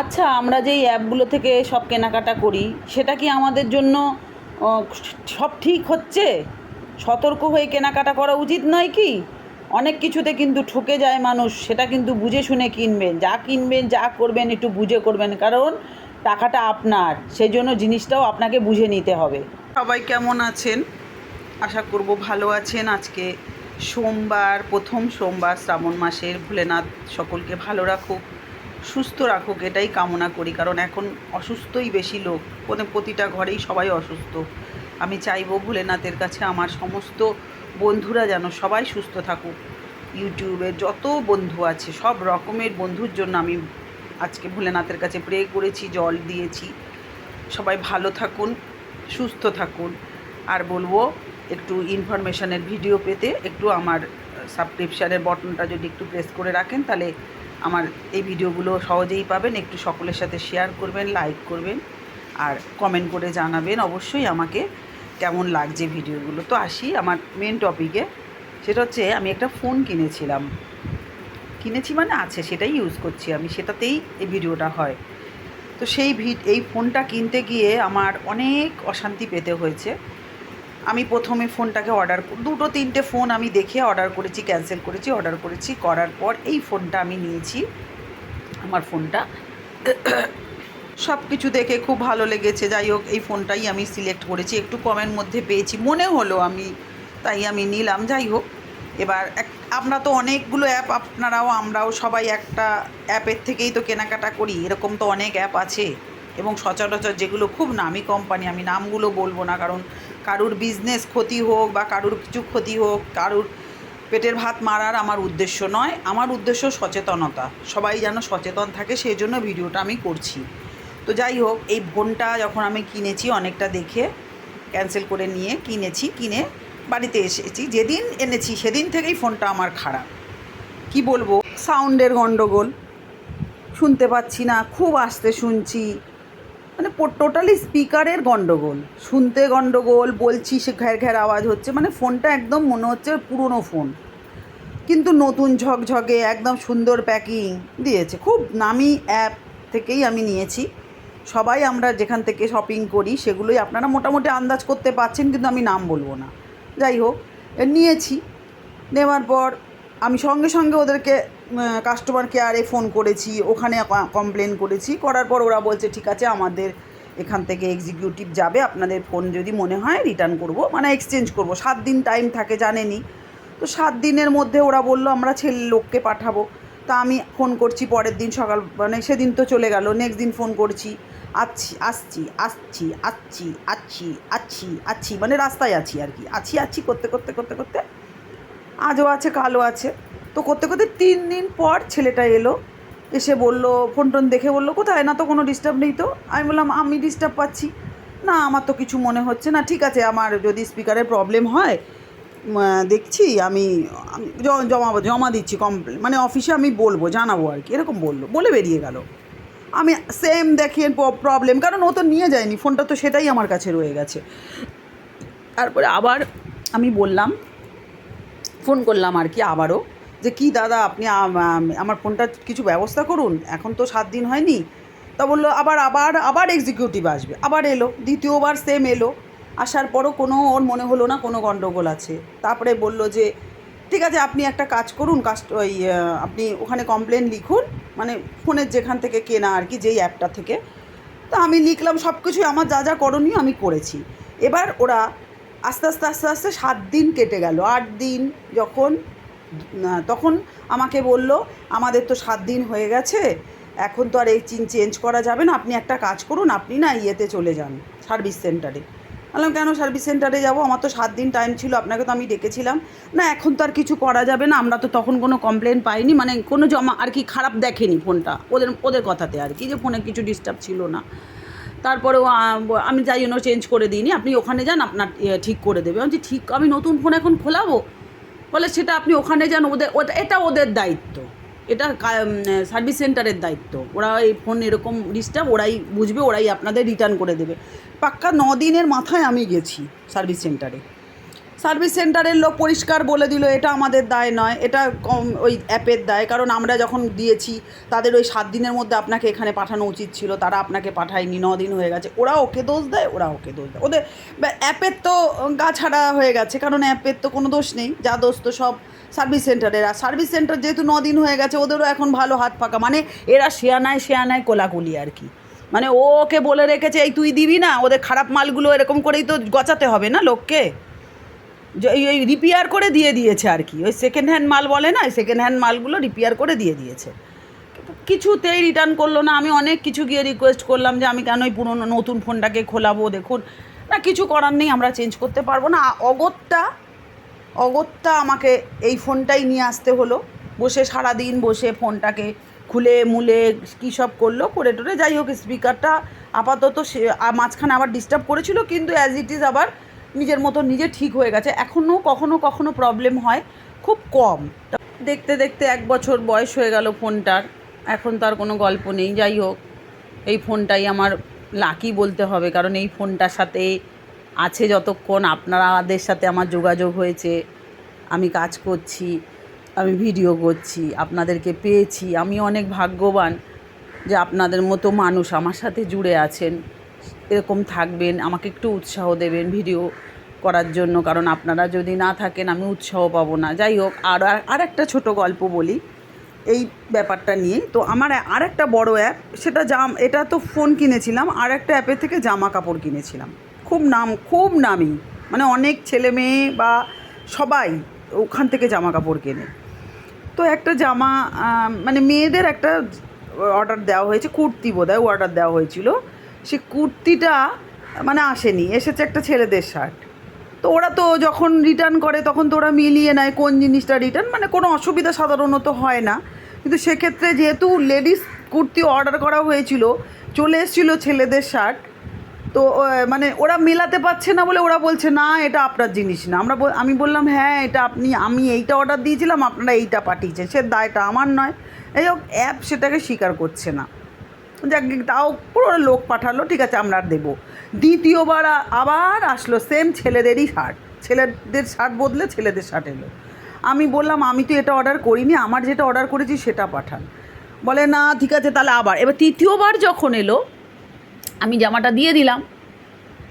আচ্ছা আমরা যেই অ্যাপগুলো থেকে সব কেনাকাটা করি, সেটা কি আমাদের জন্য সব ঠিক হচ্ছে? সতর্ক হয়ে কেনাকাটা করা উচিত নয় কি? অনেক কিছুতে কিন্তু ঠকে যায় মানুষ, সেটা কিন্তু বুঝে শুনে কিনবেন। যা কিনবেন, যা করবেন, একটু বুঝে করবেন। কারণ টাকাটা আপনার সেই জন্য জিনিসটাও আপনাকে বুঝে নিতে হবে। সবাই কেমন আছেন? আশা করব ভালো আছেন। আজকে সোমবার, প্রথম সোমবার শ্রাবণ মাসের, ভোলেনাথ সকলকে ভালো রাখুক। সুস্থ রাখুক, এটাই কামনা করি। কারণ এখন অসুস্থই বেশি লোক। মানে প্রতিটা ঘরেই সবাই অসুস্থ। আমি চাইব ভোলেনাথের কাছে আমার সমস্ত বন্ধুরা যেন সবাই সুস্থ থাকুক। ইউটিউবের যত বন্ধু আছে, সব রকমের বন্ধুর জন্য আমি আজকে ভোলেনাথের কাছে প্রে করেছি, জল দিয়েছি। সবাই ভালো থাকুন, সুস্থ থাকুন। আর বলব, একটু ইনফরমেশনের ভিডিও পেতে একটু আমার সাবস্ক্রিপশানের বটনটা যদি একটু প্রেস করে রাখেন, তাহলে আমার এই ভিডিওগুলো সহজেই পাবেন। একটু সকলের সাথে শেয়ার করবেন লাইক করবেন, আর কমেন্ট করে জানাবেন অবশ্যই আমাকে কেমন লাগছে ভিডিওগুলো। তো আসি আমার মেন টপিকে সেটা হচ্ছে, আমি একটা ফোন কিনেছিলাম। কিনেছি মানে আছে, সেটাই ইউজ করছি আমি, সেটাতেই এই ভিডিওটা হয়। তো সেই এই ফোনটা কিনতে গিয়ে আমার অনেক অশান্তি পেতে হয়েছে। আমি প্রথমে ফোনটাকে অর্ডার দুটো, তিনটে ফোন আমি দেখে অর্ডার করেছি ক্যান্সেল করেছি অর্ডার করেছি। করার পর এই ফোনটা আমি নিয়েছি, আমার ফোনটা সব কিছু দেখে খুব ভালো লেগেছে। যাই হোক, এই ফোনটাই আমি সিলেক্ট করেছি। একটু কমের মধ্যে পেয়েছি। মনে হলো আমি, তাই আমি নিলাম। যাই হোক, এবার এক আমরা তো অনেকগুলো অ্যাপ আপনারাও, আমরাও সবাই একটা অ্যাপের থেকেই তো কেনাকাটা করি। এরকম তো অনেক অ্যাপ আছে। এবং সচরাচর যেগুলো খুব নামি কোম্পানি, আমি নামগুলো বলব না, কারণ কারুর বিজনেস ক্ষতি হোক বা কারুর কিছু ক্ষতি হোক, কারুর পেটের ভাত মারার আমার উদ্দেশ্য নয়, আমার উদ্দেশ্য সচেতনতা। সবাই যেন সচেতন থাকে সেই জন্য ভিডিওটা আমি করছি। তো যাই হোক, এই ফোনটা যখন আমি কিনেছি অনেকটা দেখে ক্যান্সেল করে নিয়ে কিনেছি, কিনে বাড়িতে এসেছি। যেদিন এনেছি, সেদিন থেকেই ফোনটা আমার খারাপ। কি বলব? সাউন্ডের গণ্ডগোল শুনতে পাচ্ছি না, খুব আস্তে শুনছি। মানে টোটালি স্পিকারের গণ্ডগোল শুনতে গণ্ডগোল বলছি সে ঘ্যার ঘ্যার আওয়াজ হচ্ছে মানে ফোনটা একদম মনে হচ্ছে পুরনো ফোন। কিন্তু নতুন ঝকঝকে, একদম সুন্দর প্যাকিং দিয়েছে। খুব নামি অ্যাপ থেকেই আমি নিয়েছি। সবাই আমরা যেখান থেকে শপিং করি, সেগুলোই আপনারা মোটামুটি আন্দাজ করতে পারছেন, কিন্তু আমি নাম বলব না। যাই হোক নিয়েছি। নেওয়ার পর আমি সঙ্গে সঙ্গে ওদেরকে কাস্টমার কেয়ারে ফোন করেছি, ওখানে কমপ্লেন করেছি। করার পর ওরা বলছে, ঠিক আছে, আমাদের এখান থেকে এক্সিকিউটিভ যাবে, আপনাদের ফোন যদি মনে হয় রিটার্ন করব। মানে এক্সচেঞ্জ করব। সাত দিন টাইম থাকে, জানেনি। তো সাত দিনের মধ্যে ওরা বলল, আমরা ছেলে লোককে পাঠাবো। তা আমি ফোন করছি, পরের দিন সকাল মানে সেদিন তো চলে গেল নেক্সট দিন ফোন করছি, আচ্ছি, আসছি আসছি আচ্ছি আচ্ছি আচ্ছি আচ্ছি। মানে রাস্তায় আছি আর কি। আছি আছি করতে করতে করতে করতে। আজও আছে, কালও আছে। তো করতে করতে তিন দিন পর ছেলেটা এলো, এসে বলল ফোন টোন দেখে বলল, কোথায়? না তো কোনো ডিস্টার্ব নেই তো? আমি বললাম, আমি ডিস্টার্ব পাচ্ছি। না, আমার তো কিছু মনে হচ্ছে না। ঠিক আছে, আমার যদি স্পিকারের প্রবলেম হয় দেখছি, আমি আমি জমা জমা দিচ্ছি কমপ্লেন মানে অফিসে আমি বলব, জানাব আর কি। এরকম বলল, বলে বেরিয়ে গেল। আমি সেম দেখেন প্রবলেম কারণ ও তো নিয়ে যায়নি ফোনটা তো সেটাই আমার কাছে রয়ে গেছে। তারপরে আবার আমি বললাম ফোন করলাম আর কি আবারও। যে কি দাদা, আপনি আম- আম- আমার ফোনটা কিছু ব্যবস্থা করুন, এখন তো সাত দিন হয়নি। তা বলল, আবার আবার আবার এক্সিকিউটিভ আসবে, আবার এলো, দ্বিতীয়বার সেম এলো। আসার পরও কোনো, ওর মনে হলো না কোনো গণ্ডগোল আছে। তারপরে বলল যে, ঠিক আছে, আপনি একটা কাজ করুন কাস্ট ওই আপনি ওখানে কমপ্লেন লিখুন মানে ফোনের যেখান থেকে কেনা আর কি, যেই অ্যাপটা থেকে। তা আমি লিখলাম সব কিছুই আমার যা যা করণীয় আমি করেছি। এবার ওরা আস্তে আস্তে আস্তে আস্তে সাত দিন কেটে গেল। আট দিন যখন তখন আমাকে বলল, আমাদের তো সাত দিন হয়ে গেছে, এখন তো আর এই চিন চেঞ্জ করা যাবে না। আপনি একটা কাজ করুন, আপনি না ইয়েতে চলে যান, সার্ভিস সেন্টারে। বললাম, কেন সার্ভিস সেন্টারে যাব? আমার তো সাত দিন টাইম ছিল, আপনাকে তো আমি ডেকেছিলাম। না, এখন তো আর কিছু করা যাবে না, আমরা তো তখন কোনো কমপ্লেন পাইনি মানে কোনো জমা আর কি খারাপ দেখেনি ফোনটা, ওদের ওদের কথাতে আর কি, যে ফোনে কিছু ডিস্টার্ব ছিল না। তারপরেও আ- আমি যাই জন্য চেঞ্জ করে দিইনি, আপনি ওখানে যান, আপনার ইয়ে ঠিক করে দেবে। আমি ঠিক, আমি নতুন ফোন এখন খোলাবো? বলে সেটা আপনি ওখানে যান, ওদের এটা ওদের দায়িত্ব। এটা সার্ভিস সেন্টারের দায়িত্ব। ওরা এই ফোন এরকম ডিস্টার্ব ওরাই বুঝবে, ওরাই আপনাদের রিটার্ন করে দেবে। পাক্কা ন দিনের মাথায় আমি গেছি সার্ভিস সেন্টারে। সার্ভিস সেন্টারের লোক পরিষ্কার বলে দিল, এটা আমাদের দায় নয়, এটা কম- ওই অ্যাপের দায়, কারণ আমরা যখন দিয়েছি, তাদের ওই সাত দিনের মধ্যে আপনাকে এখানে পাঠানো উচিত ছিল, তারা আপনাকে পাঠায়নি, ন দিন হয়ে গেছে। ওরা ওকে দোষ দেয়, ওরা ওকে দোষ দেয়। ওদের অ্যাপের তো গা ছাড়া হয়ে গেছে, কারণ অ্যাপের তো কোনো দোষ নেই, যা দোষ তো সব সার্ভিস সেন্টারের। আর সার্ভিস সেন্টার যেহেতু ন দিন হয়ে গেছে, ওদেরও এখন ভালো হাত ফাঁকা। মানে এরা শেয়া নেয় শেয়া নেয় কোলাকুলি আর কি। মানে ওকে বলে রেখেছে, এই তুই দিবি না, ওদের খারাপ মালগুলো এরকম করেই তো গচাতে হবে না লোককে? ওই রিপেয়ার করে দিয়ে দিয়েছে আর কি। ওই সেকেন্ড হ্যান্ড মাল বলে না সেকেন্ড হ্যান্ড মালগুলো রিপেয়ার করে দিয়ে দিয়েছে। কিছুতেই রিটার্ন করল না। আমি অনেক কিছু গিয়ে রিকোয়েস্ট করলাম যে আমি কেন ওই পুরনো নতুন ফোনটাকে খোলাবো, দেখুন। না, কিছু করার নেই, আমরা চেঞ্জ করতে পারব না। অগত্যা অগত্যা আমাকে এই ফোনটাই নিয়ে আসতে হলো। বসে সারা দিন বসে ফোনটাকে খুলে মুলে কী সব করল, করে টোরে যাই হোক স্পিকারটা আপাতত সে মাঝখানে আবার ডিস্টার্ব করেছিল, কিন্তু অ্যাজ ইট ইজ আবার নিজের মতো নিজে ঠিক হয়ে গেছে। এখনও কখনো কখনো প্রবলেম হয় খুব কম। দেখতে দেখতে এক বছর বয়স হয়ে গেল ফোনটার। এখন তার কোনো গল্প নেই। যাই হোক, এই ফোনটাই আমার লাকি বলতে হবে। কারণ এই ফোনটার সাথে আছে যতক্ষণ। আপনারাদের সাথে আমার যোগাযোগ হয়েছে। আমি কাজ করছি, আমি ভিডিও করছি, আপনাদেরকে পেয়েছি। আমি অনেক ভাগ্যবান যে আপনাদের মতো মানুষ আমার সাথে জুড়ে আছেন। এরকম থাকবেন, আমাকে একটু উৎসাহ দেবেন ভিডিও করার জন্য, কারণ আপনারা যদি না থাকেন আমি উৎসাহ পাবো না। যাই হোক, আর আর একটা ছোটো গল্প বলি এই ব্যাপারটা নিয়ে। তো আমার আর একটা বড় অ্যাপ, সেটা জাম, এটা তো ফোন কিনেছিলাম, আর একটা অ্যাপের থেকে জামা কাপড় কিনেছিলাম। খুব নাম, খুব নামি মানে অনেক ছেলে মেয়ে বা সবাই ওখান থেকে জামা কাপড় কেনে। তো একটা জামা মানে মেয়েদের একটা অর্ডার দেওয়া হয়েছে, কুর্তি বোধহয় অর্ডার দেওয়া হয়েছিল। সে কুর্তিটা মানে আসেনি, এসেছে একটা ছেলেদের শার্ট। তো ওরা তো যখন রিটার্ন করে তখন তো ওরা মিলিয়ে নেয় কোন জিনিসটা রিটার্ন মানে কোনো অসুবিধা সাধারণত হয় না। কিন্তু সেক্ষেত্রে যেহেতু লেডিস কুর্তি অর্ডার করা হয়েছিল, চলে এসেছিল ছেলেদের শার্ট, তো মানে ওরা মেলাতে পারছে না বলে ওরা বলছে, না, এটা আপনার জিনিস না। আমরা আমি বললাম হ্যাঁ এটা আপনি, আমি এইটা অর্ডার দিয়েছিলাম, আপনারা এইটা পাঠিয়েছেন, সে দায়টা আমার নয়। এই হোক অ্যাপ সেটাকে স্বীকার করছে না। যাক, তাও পুরো লোক পাঠালো, ঠিক আছে, আমরা আর দেবো। দ্বিতীয়বার আবার আসলো সেম ছেলেদেরই শার্ট ছেলেদের শার্ট বদলে ছেলেদের শার্ট এলো। আমি বললাম, আমি তো এটা অর্ডার করিনি, আমার যেটা অর্ডার করেছি সেটা পাঠান। বলে, না, ঠিক আছে, তাহলে আবার। এবার তৃতীয়বার যখন এলো, আমি জামাটা দিয়ে দিলাম।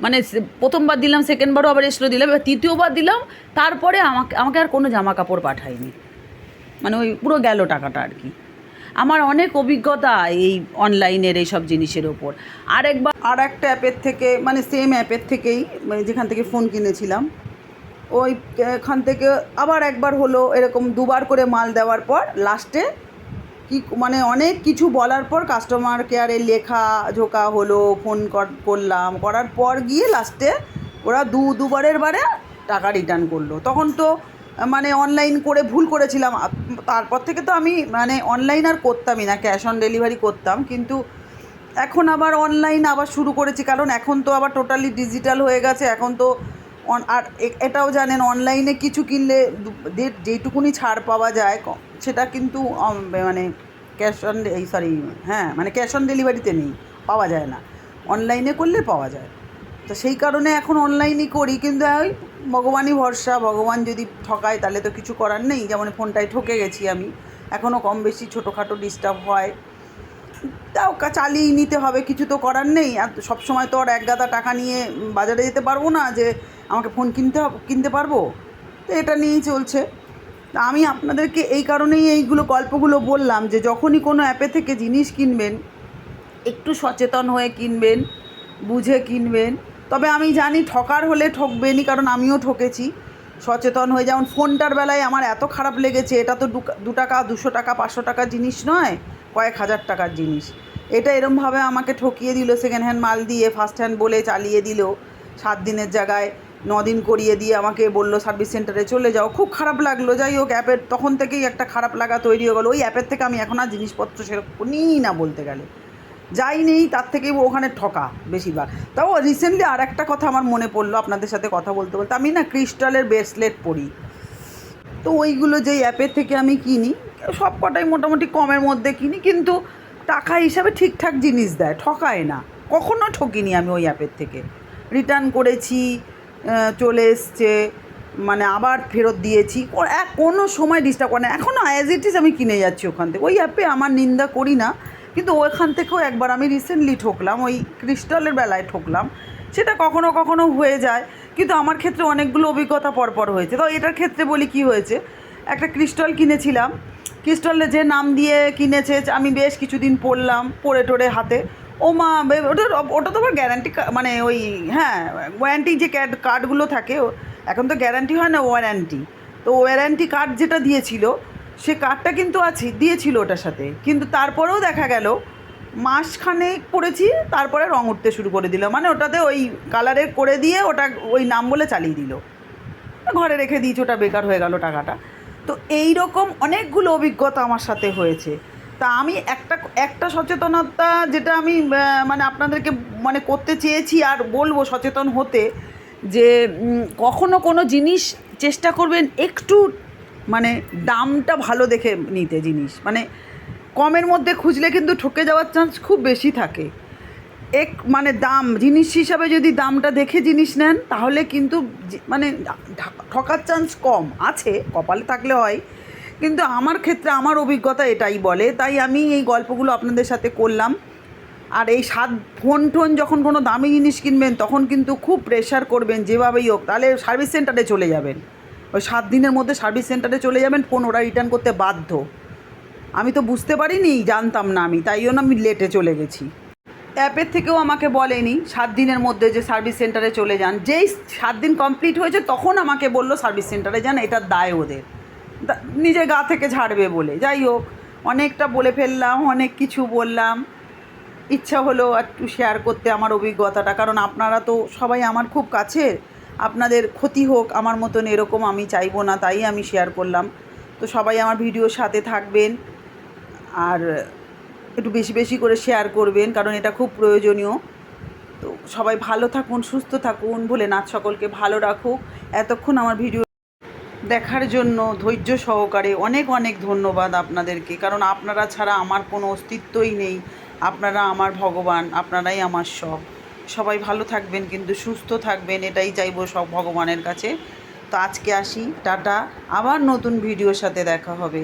মানে প্রথমবার দিলাম সেকেন্ডবারও আবার এসলো, দিলাম। এবার তৃতীয়বার দিলাম, তারপরে আমাকে আমাকে আর কোনো জামা কাপড় পাঠায়নি। মানে ওই পুরো গেল টাকাটা আর কি। আমার অনেক অভিজ্ঞতা এই অনলাইনের এই সব জিনিসের ওপর আর একবার আর একটা অ্যাপের থেকে মানে সেম অ্যাপের থেকেই মানে যেখান থেকে ফোন কিনেছিলাম। ওই এখান থেকে আবার একবার হলো এরকম দুবার করে মাল দেওয়ার পর লাস্টে কি মানে অনেক কিছু বলার পর কাস্টমার কেয়ারে লেখা, ঝোকা হলো ফোন কর- করলাম। করার পর গিয়ে লাস্টে ওরা দু, দুবারের বারে টাকা রিটার্ন করল। তখন তো মানে অনলাইন করে ভুল করেছিলাম। তারপর থেকে তো আমি মানে অনলাইন আর করতামই না ক্যাশ অন ডেলিভারি করতাম। কিন্তু এখন আবার অনলাইন আবার শুরু করেছি, কারণ এখন তো আবার টোটালি ডিজিটাল হয়ে গেছে। এখন তো আর এটাও জানেন অনলাইনে কিছু কিনলে যেটুকুনি ছাড় পাওয়া যায় সেটা কিন্তু মানে ক্যাশ অন এই সরি হ্যাঁ মানে ক্যাশ অন ডেলিভারিতে নেই, পাওয়া যায় না। অনলাইনে করলে পাওয়া যায়। তো সেই কারণে এখন অনলাইনই করি, কিন্তু ওই ভগবানই ভরসা, ভগবান যদি ঠকায় তাহলে তো কিছু করার নেই, যেমন ফোনটায় ঠকে গেছি আমি। এখনও কম বেশি ছোটোখাটো ডিস্টার্ব হয়। তাও চালিয়ে নিতে হবে, কিছু তো করার নেই। আর সব সময় তো আর এক গাদা টাকা নিয়ে বাজারে যেতে পারব না, যে আমাকে ফোন কিনতে কিনতে পারব? তো এটা নিয়েই চলছে। আমি আপনাদেরকে এই কারণেই এইগুলো গল্পগুলো বললাম, যে যখনই কোনো অ্যাপে থেকে জিনিস কিনবেন, একটু সচেতন হয়ে কিনবেন, বুঝে কিনবেন। তবে আমি জানি ঠকার হলে ঠকবেনই, কারণ আমিও ঠকেছি। সচেতন হয়ে যেমন ফোনটার বেলায় আমার এত খারাপ লেগেছে, এটা তো দু- টাকা, দুশো টাকা, পাঁচশো টাকার জিনিস নয়, কয়েক হাজার টাকার জিনিস। এটা এরমভাবে আমাকে ঠকিয়ে দিল সেকেন্ড হ্যান্ড মাল দিয়ে ফার্স্ট হ্যান্ড বলে চালিয়ে দিল। সাত দিনের জায়গায় দিন করিয়ে দিয়ে আমাকে বলল সার্ভিস সেন্টারে চলে যাও। খুব খারাপ লাগল। যাই হোক, অ্যাপের তখন থেকেই একটা খারাপ লাগা তৈরি হয়ে গেলো। ওই অ্যাপের থেকে আমি এখন আর জিনিসপত্র সেরকম নিই না বলতে গেলে। যাই নেই, তার থেকেই ওখানে ঠকা বেশিরভাগ। তাও রিসেন্টলি আর একটা কথা আমার মনে পড়ল আপনাদের সাথে কথা বলতে বলতে। আমি না ক্রিস্টালের ব্রেসলেট পরি। তো ওইগুলো যেই অ্যাপের থেকে আমি কিনি, সব কটাই মোটামুটি কমের মধ্যে কিনি, কিন্তু টাকা হিসাবে ঠিকঠাক জিনিস দেয়, ঠকায় না। কখনো ঠকিনি আমি ওই অ্যাপের থেকে। রিটার্ন করেছি চলে এসছে মানে আবার ফেরত দিয়েছি। এক কোনো সময় ডিস্টার্ব করে না। এখনও অ্যাজ ইট ইজ আমি কিনে যাচ্ছি ওখান থেকে। ওই অ্যাপে আমার নিন্দা করি না। কিন্তু ওখান থেকেও একবার আমি রিসেন্টলি ঠকলাম, ওই ক্রিস্টালের বেলায় ঠকলাম। সেটা কখনো কখনো হয়ে যায়, কিন্তু আমার ক্ষেত্রে অনেকগুলো অভিজ্ঞতা পরপর হয়েছে। তো এটার ক্ষেত্রে বলি কি হয়েছে, একটা ক্রিস্টাল কিনেছিলাম। ক্রিস্টালে যে নাম দিয়ে কিনেছে, আমি বেশ কিছুদিন পরলাম পরে টোরে হাতে। ও মা ওটা ওটা তো আবার গ্যারান্টি মানে ওই হ্যাঁ ওয়ারেন্টি যে ক্যাড কার্ডগুলো থাকে এখন তো গ্যারান্টি হয় না ওয়ারেন্টি তো ওয়ারেন্টি কার্ড যেটা দিয়েছিল সে কার্ডটা কিন্তু আছে, দিয়েছিল ওটার সাথে। কিন্তু তারপরেও দেখা গেল মাসখানে পড়েছি, তারপরে রং উঠতে শুরু করে দিল। মানে ওটাতে ওই কালারের করে দিয়ে ওটা ওই নাম বলে চালিয়ে দিল। ঘরে রেখে দিয়েছি, ওটা বেকার হয়ে গেল টাকাটা। তো এই রকম অনেকগুলো অভিজ্ঞতা আমার সাথে হয়েছে। তা আমি একটা একটা সচেতনতা যেটা আমি মানে আপনাদেরকে মানে করতে চেয়েছি আর বলব সচেতন হতে, যে কখনো কোনো জিনিস চেষ্টা করবেন একটু মানে দামটা ভালো দেখে নিতে জিনিস। মানে কমের মধ্যে খুঁজলে কিন্তু ঠকে যাওয়ার চান্স খুব বেশি থাকে। এক মানে দাম, জিনিস হিসাবে যদি দামটা দেখে জিনিস নেন, তাহলে কিন্তু মানে ঠকার চান্স কম আছে, কপালে থাকলে হয়। কিন্তু আমার ক্ষেত্রে আমার অভিজ্ঞতা এটাই বলে, তাই আমি এই গল্পগুলো আপনাদের সাথে করলাম। আর এই সাত, ফোন টোন যখন কোনো দামি জিনিস কিনবেন, তখন কিন্তু খুব প্রেশার করবেন, যেভাবেই হোক, তাহলে সার্ভিস সেন্টারে চলে যাবেন। ওই সাত দিনের মধ্যে সার্ভিস সেন্টারে চলে যাবেন ফোন ওরা রিটার্ন করতে বাধ্য। আমি তো বুঝতে পারিনি, জানতাম না আমি, তাই জন্য আমি লেটে চলে গেছি। অ্যাপের থেকেও আমাকে বলেনি সাত দিনের মধ্যে যে সার্ভিস সেন্টারে চলে যান। যেই সাত দিন কমপ্লিট হয়েছে, তখন আমাকে বলল সার্ভিস সেন্টারে যান এটার দায় ওদের। দা- নিজে গা থেকে ঝাড়বে বলে। যাই হোক, অনেকটা বলে ফেললাম, অনেক কিছু বললাম। ইচ্ছা হলো একটু শেয়ার করতে আমার অভিজ্ঞতাটা, কারণ আপনারা তো সবাই আমার খুব কাছে আপনাদের ক্ষতি হোক, আমার মতন এরকম আমি চাইব না, তাই আমি শেয়ার করলাম। তো সবাই আমার ভিডিওর সাথে থাকবেন আর একটু বেশি বেশি করে শেয়ার করবেন, কারণ এটা খুব প্রয়োজনীয়। তো সবাই ভালো থাকুন, সুস্থ থাকুন, ভোলেনাথ সকলকে ভালো রাখুক। এতক্ষণ আমার ভিডিও দেখার জন্য ধৈর্য সহকারে অনেক অনেক ধন্যবাদ আপনাদেরকে, কারণ আপনারা ছাড়া আমার কোনো অস্তিত্বই নেই। আপনারা আমার ভগবান, আপনারাই আমার সব। সবাই ভালো থাকবেন, কিন্তু সুস্থ থাকবেন, এটাই চাইব সব ভগবানের কাছে। তো আজকে আসি, টাটা। আবার নতুন ভিডিওর সাথে দেখা হবে।